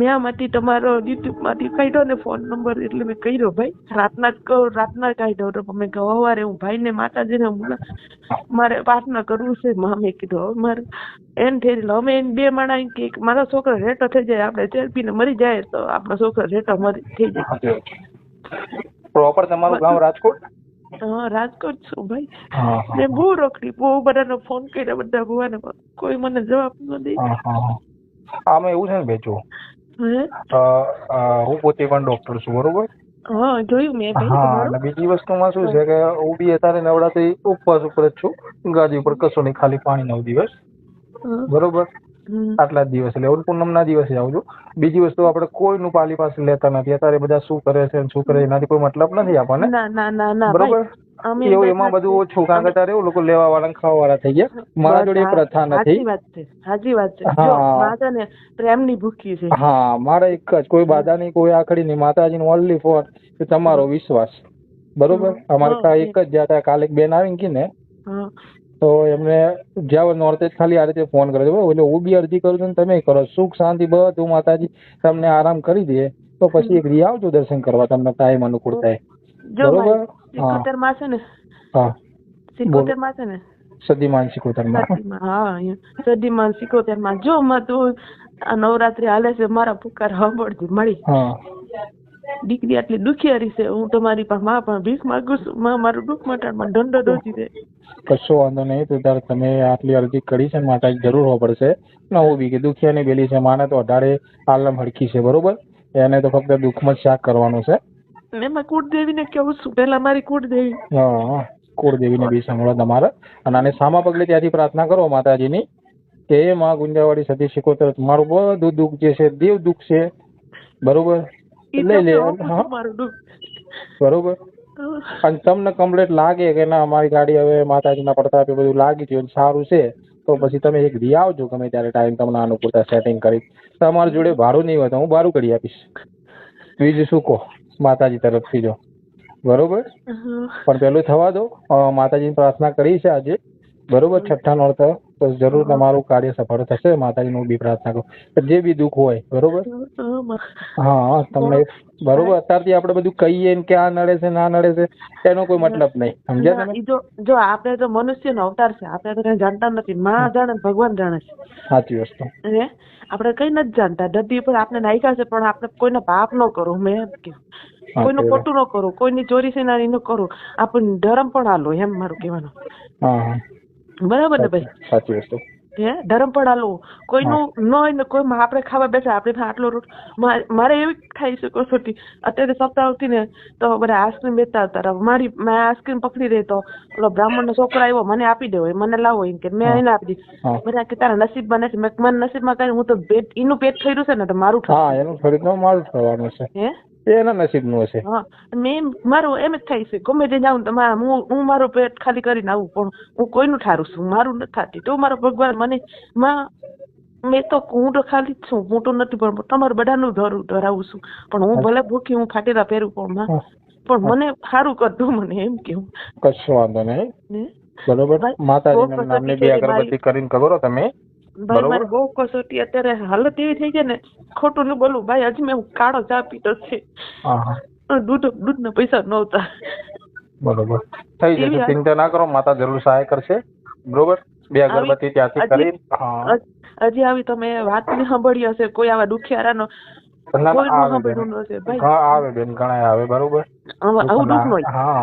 મેં આમાંથી તમારો યુટ્યુબમાંથી કાઢ્યો ને ફોન નંબર એટલે મેં કર્યો ભાઈ. રાતના જ કહું રાતના કાઢ્યો. તો મેં કહું સવારે હું ભાઈને માતાજીને મારે પ્રાર્થના કરવું છે. મામે કીધું હવે મારે એમ થઈ ગયેલું અમે એને બે માણા એમ કે મારો છોકરો રેટો થઈ જાય. આપણે ચેરપીને મરી જાય તો આપણો છોકરો રેટો મરી થઈ જાય. પ્રોપર તમારું ગામ રાજકોટ? હા રાજકોટ છું ભાઈ. મેં બહુ રખડી બહુ બધાનો ફોન કર્યા બધા ભુવાને કોઈ મને જવાબ ન દે. આમાં એવું છે ને બેચો હે? પોતે પણ ડોક્ટર છું બરોબર? હા જોયું મેં હા બીજી વસ્તુમાં શું છે કે હું બી અત્યારે નવરાત્રી ઉપવાસ ઉપર જ છું ગાદી ઉપર કશું નહીં ખાલી પાણી નવ દિવસ. બરોબર? આટલા જ દિવસ એટલે પૂનમ ના દિવસે આવું છું. બીજી વસ્તુ આપણે કોઈનું પાલી પાસે લેતા નથી. અત્યારે બધા શું કરે છે શું કરે એનાથી કોઈ મતલબ નથી આપણને. બરોબર? એવું એમાં બધું ઓછું કારણ કે અત્યારે એવું લોકો લેવા વાળા ખાવા વાળા થઈ ગયા. મારા જોડે પ્રથા નથી. સાચી વાત છે સાચી વાત છે. હા. જો માં છે ભૂખી છે. હા મારે એક જ કોઈ બાધા નહીં કોઈ આખડી નહીં. માતાજીનું ઓનલી ફોર તમારો વિશ્વાસ. બરોબર? અમારે કા એક જ જ્યાં કાલે એક બેન આવી ને ને તો એમને જ્યાં નોર્થ જ ખાલી આ રીતે ફોન કરે છે. એટલે હું બી અરજી કરું છું ને તમે કરો. સુખ શાંતિ બધું માતાજી તમને આરામ કરી દે તો પછી એક રી આવજો દર્શન કરવા તમને ટાઈમ અનુકૂળ થાય. બરોબર? સિકોતેરમાં છે ને? હા. સિકોતેરમાં છે ને? સદીમાન માનસિકમાં. હા સદીમાન સદીમાં સિકોતેરમાં. જો માં તું આ નવરાત્રી હાલે છે મારા પુકાર સાંભળતી મળી. દીકરી આટલી દુખિયારી છે હું તમારી પાસે માં પણ ભીખ માંગુ છું. માં મારું દુઃખ મટાડમાં દંડો દોજી દે. કશો વાંધો નહીં તો તારે તમે આટલી અરજી કરી છે માતા જરૂર હોવા પડશે. ના હું બી કે દુખિયાની બેલી છે માને તો અઢારે આલમ હડકી છે બરોબર? એને તો ફક્ત દુઃખમાં શાક કરવાનું છે. એમાં કુળદેવીને કેવું છું પેલા મારી કુળદેવી. કુળદેવીને બી સાંભળો તમારે. અને આને સામા પગલે ત્યાંથી પ્રાર્થના કરો માતાજીની કે માં ગુંજાવાળી સતી શિકોતર મારું બધું દુઃખ જે છે દેવ દુઃખ છે. બરોબર? લઈ લે. બરોબર? અને તમને કમ્પ્લેટ લાગે કે ના અમારી ગાડી હવે માતાજીના પડતા બધું લાગી ગયું સારું છે તો પછી તમે એક દી આવજો ગમે ત્યારે ટાઈમ તમને અનુકૂળતા સેટિંગ કરી. તમારી જોડે ભાડું નહીં હોય તો હું ભાડું કરી આપીશ. બીજું શું કહો? માતાજી તરફથી જો. બરોબર? પણ પેલું થવા દો. માતાજીની પ્રાર્થના કરી છે આજે. બરોબર? છઠ્ઠા નોરતા. તો જરૂર તમારું કાર્ય સફળ થશે માતાજીનું બી પ્રાર્થના કરું. જે બી દુઃખ હોય બરોબર? હા, તમને બરોબર અત્યારથી આપણે બધું કહીએ ને કે આ નડે છે ના નડે છે એનો કોઈ મતલબ નહીં. સમજ્યા તમે? જો જો આપણે તો મનુષ્યનો અવતાર છે આપણે તો કઈ જાણતા નથી. માં જાણે ભગવાન જાણે છે. સાચી વસ્તુ. હે? આપણે કઈ નથી જાણતા. ધરતી પર આપણે નાખ્યા છે પણ આપણે કોઈને પાપ ન કરો મેં કોઈનું ખોટું ન કરો કોઈની ચોરી સેનાની ન કરો. આપણને ધર્મ પણ હાલો એમ મારું કહેવાનું. હા હા. બરાબર ને ભાઈ? સાચી વસ્તુ. હે? ધર્મ પણ હાલો કોઈનું ન હોય ને કોઈ આપણે ખાવા બેઠા આપણે આટલો રોટ મારે એવી ખાઈ છે કસોટી અત્યારે સપ્તાહ ને તો બધા આઈસ્ક્રીમ વેચતા હતા. મારી મેં આઈસ્ક્રીમ પકડી રહી તો ઓલો બ્રાહ્મણ નો છોકરો આવ્યો મને આપી દેવો મને લાવો એમ કે મેં એને આપી દીધી બધા કે તારા નસીબમાં નથી. મેં મને મારા નસીબમાં કઈ હું તો પેટ એનું પેટ થયું છે ને તો મારું હા એનું થોડીક મારું થવાનું છે. હે? એ એના નસીબનું હશે. મેં મારું એમ જ થાય છે ગમે તે જાઉં તો મારા હું હું મારું પેટ ખાલી કરીને આવું પણ હું કોઈનું ઠારું છું મારું નથી થતી. તો મારો ભગવાન મને માં મેં તો હું તો ખાલી જ છું હું તો નથી પણ તમારું બધાનું ધરું ધરાવું છું. પણ હું ભલે ભૂખી હું ફાટેલા પહેરું પણ માં પણ મને સારું કરતું મને એમ કેવું. કશું વાંધો નહીં. બરોબર? માતાજીના નામની બે અગરબત્તી કરીને ખબર તમે? ભાઈ મારે બહુ કસોટી અત્યારે હાલત એવી થઈ છે ને ખોટું નું બોલું. ભાઈ હજી મેં કાળો ચા પીતો છે. હા દૂધ ના પૈસા નહોતા. બરોબર. થઈ જશે. ચિંતા ના કરો. માતા જરૂર સહાય કરશે. બરોબર? બે અગરબત્તી ત્યાંથી હજી- કરી હજી આવી તમે વાત ને સાંભળી હશે. કોઈ આવા દુખિયારાનો આવે બેન. ઘણા આવે બરોબર? આવું દુઃખ હોય.